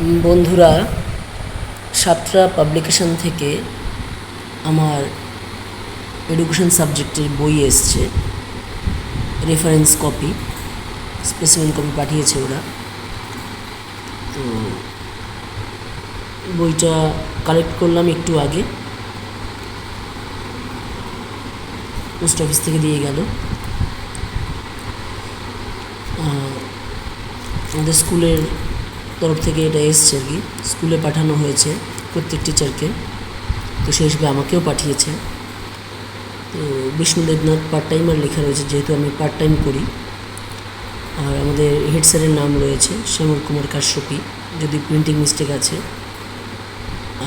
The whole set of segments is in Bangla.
বন্ধুরা সাতরা পাবলিকেশন থেকে আমার এডুকেশন সাবজেক্টের বই এসছে। রেফারেন্স কপি স্পেসিমেন কপি পাঠিয়েছে ওরা। তো বইটা কালেক্ট করলাম একটু আগে। পোস্ট অফিস থেকে দিয়ে গেল। আমাদের স্কুলের তরফ থেকে এটা এসছে আর কি। স্কুলে পাঠানো হয়েছে প্রত্যেক টিচারকে তো সেই হিসেবে আমাকেও পাঠিয়েছে। তো বিষ্ণু দেবনাথ পার্ট টাইমার লেখা রয়েছে, যেহেতু আমি পার্ট টাইম করি। আর আমাদের হেড স্যারের নাম রয়েছে শ্যামল কুমার কাশ্যপী, যদি প্রিন্টিং মিস্টেক আছে।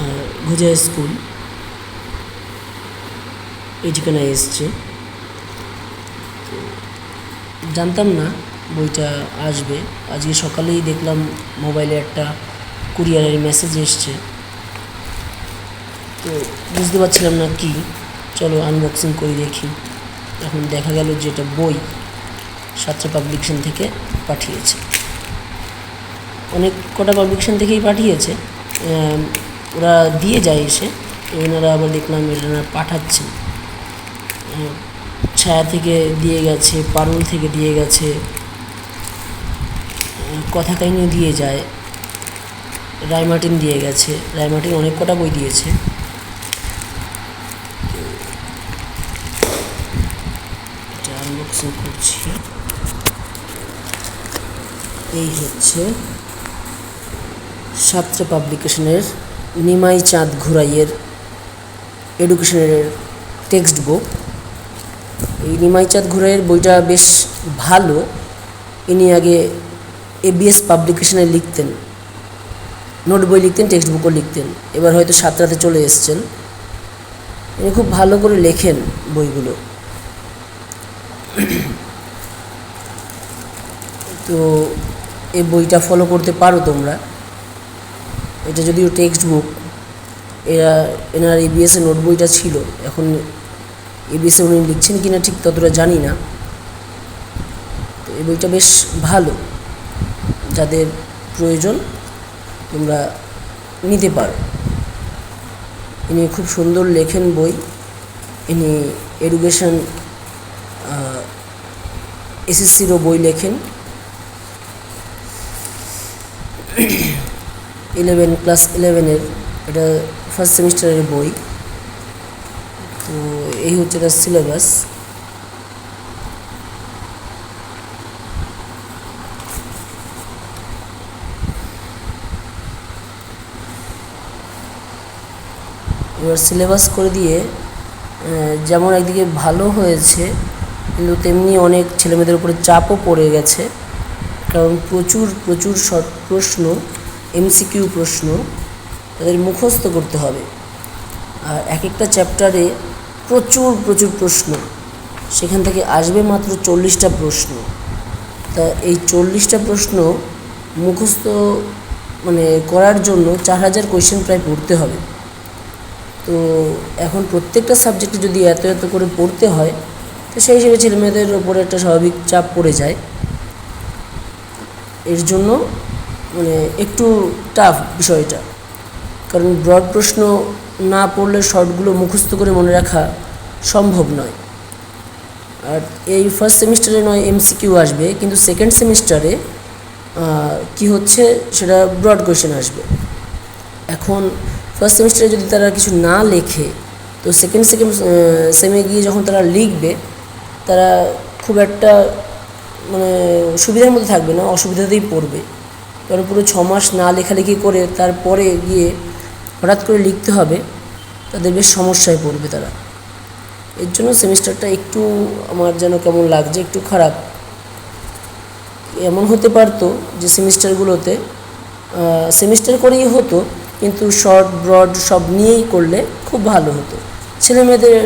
আর ভুজা স্কুল, এই ঠিকানায় এসছে। জানতাম না বইটা আসবে। আজকে সকালেই দেখলাম মোবাইলে একটা কুরিয়ারের মেসেজ এসছে। তো বুঝতে পারছিলাম না কি। চলো আনবক্সিং করে দেখি। এখন দেখা গেল যে এটা বই সাতটা পাবলিকেশন থেকে পাঠিয়েছে। অনেক কটা পাবলিকেশন থেকেই পাঠিয়েছে। ওরা দিয়ে যায় এসে। ওনারা আবার দেখলাম এনারা পাঠাচ্ছেন ছায়া থেকে দিয়ে গেছে, পারুল থেকে দিয়ে গেছে। কথা কাহিনী দিয়ে যায়। রায়মার্টিন দিয়ে গেছে। রায়মার্টিন অনেক কটা বই দিয়েছে। করছি। এই হচ্ছে সাতটা পাবলিকেশনের নিমাই চাঁদ ঘুরাইয়ের এডুকেশনের টেক্সট বুক এই নিমাই চাঁদ ঘুরাইয়ের বইটা বেশ ভালো। ইনি আগে এবিএস পাবলিকেশনে লিখতেন। নোট বই লিখতেন টেক্সট বুকও লিখতেন। এবার হয়তো সাতটাতে চলে এসছেন। ইনি খুব ভালো করে লেখেন বইগুলো। তো এই বইটা ফলো করতে পারো তোমরা। এটা যদিও টেক্সট বুক এরা, এনার এবিএসের নোট বইটা ছিল। এখন এবিএসে উনি লিখছেন কি না ঠিক ততটা জানি না। তো এই বইটা বেশ ভালো। যাদের প্রয়োজন, তোমরা নিতে পারো। ইনি খুব সুন্দর লেখেন বই। ইনি এডুকেশন এসএসসিরও বই লেখেন। ইলেভেন, ক্লাস ইলেভেনের, এটা ফার্স্ট সেমিস্টারের বই। তো এই হচ্ছে তার সিলেবাস। এবার সিলেবাস করে দিয়ে যেমন একদিকে ভালো হয়েছে, কিন্তু তেমনি অনেক ছেলেমেয়েদের উপরে চাপও পড়ে গেছে। কারণ প্রচুর প্রচুর শর্ট প্রশ্ন এমসিকিউ প্রশ্ন তাদের মুখস্থ করতে হবে। আর এক একটা চ্যাপ্টারে প্রচুর প্রচুর প্রশ্ন। সেখান থেকে আসবে মাত্র চল্লিশটা প্রশ্ন। তা এই চল্লিশটা প্রশ্ন মুখস্থ মানে করার জন্য চার হাজার কোয়েশ্চেন প্রায় পড়তে হবে। তো এখন প্রত্যেকটা সাবজেক্টে যদি এত এত করে পড়তে হয়, তো সেই হিসেবে ছেলেমেয়েদের ওপরে একটা স্বাভাবিক চাপ পড়ে যায়। এর জন্য মানে একটু টাফ বিষয়টা। কারণ ব্রড প্রশ্ন না পড়লে শর্টগুলো মুখস্থ করে মনে রাখা সম্ভব নয়। আর এই ফার্স্ট সেমিস্টারে নয় এমসিকিউ আসবে, কিন্তু সেকেন্ড সেমিস্টারে কি হচ্ছে সেটা ব্রড কোয়েশ্চেন আসবে। এখন ফার্স্ট সেমিস্টারে যদি তারা কিছু না লেখে, তো সেকেন্ড সেকেন্ড সেমে গিয়ে যখন তারা লিখবে, তারা খুব একটা মানে সুবিধার মধ্যে থাকবে না, অসুবিধাতেই পড়বে। কারণ পুরো ছ মাস না লেখালেখি করে তারপরে গিয়ে হঠাৎ করে লিখতে হবে, তাদের বেশ সমস্যায় পড়বে তারা। এর জন্য সেমিস্টারটা একটু আমার যেন কেমন লাগছে, একটু খারাপ। এমন হতে পারতো যে সেমিস্টারগুলোতে সেমিস্টার করেই হতো কিন্তু শর্ট ব্রড সব নিয়েই করলে খুব ভালো হতো। ছেলে মেয়েদের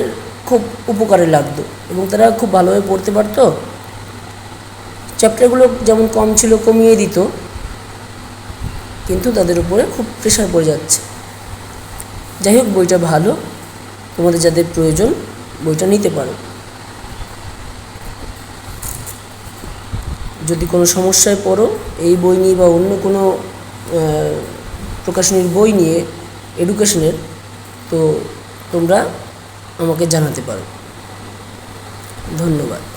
খুব উপকারে লাগতো এবং তারা খুব ভালোভাবে পড়তে পারতো। চ্যাপ্টারগুলো যেমন কম ছিল কমিয়ে দিত, কিন্তু তাদের উপরে খুব প্রেশার পড়ে যাচ্ছে। যাই হোক, বইটা ভালো। তোমাদের যাদের প্রয়োজন বইটা নিতে পারো। যদি কোনো সমস্যায় পড়ো, এই বই নিয়ে বা অন্য কোনো প্রকাশনীর বই নিয়ে এডুকেশনের তো তোমরা আমাকে জানাতে পারো। ধন্যবাদ।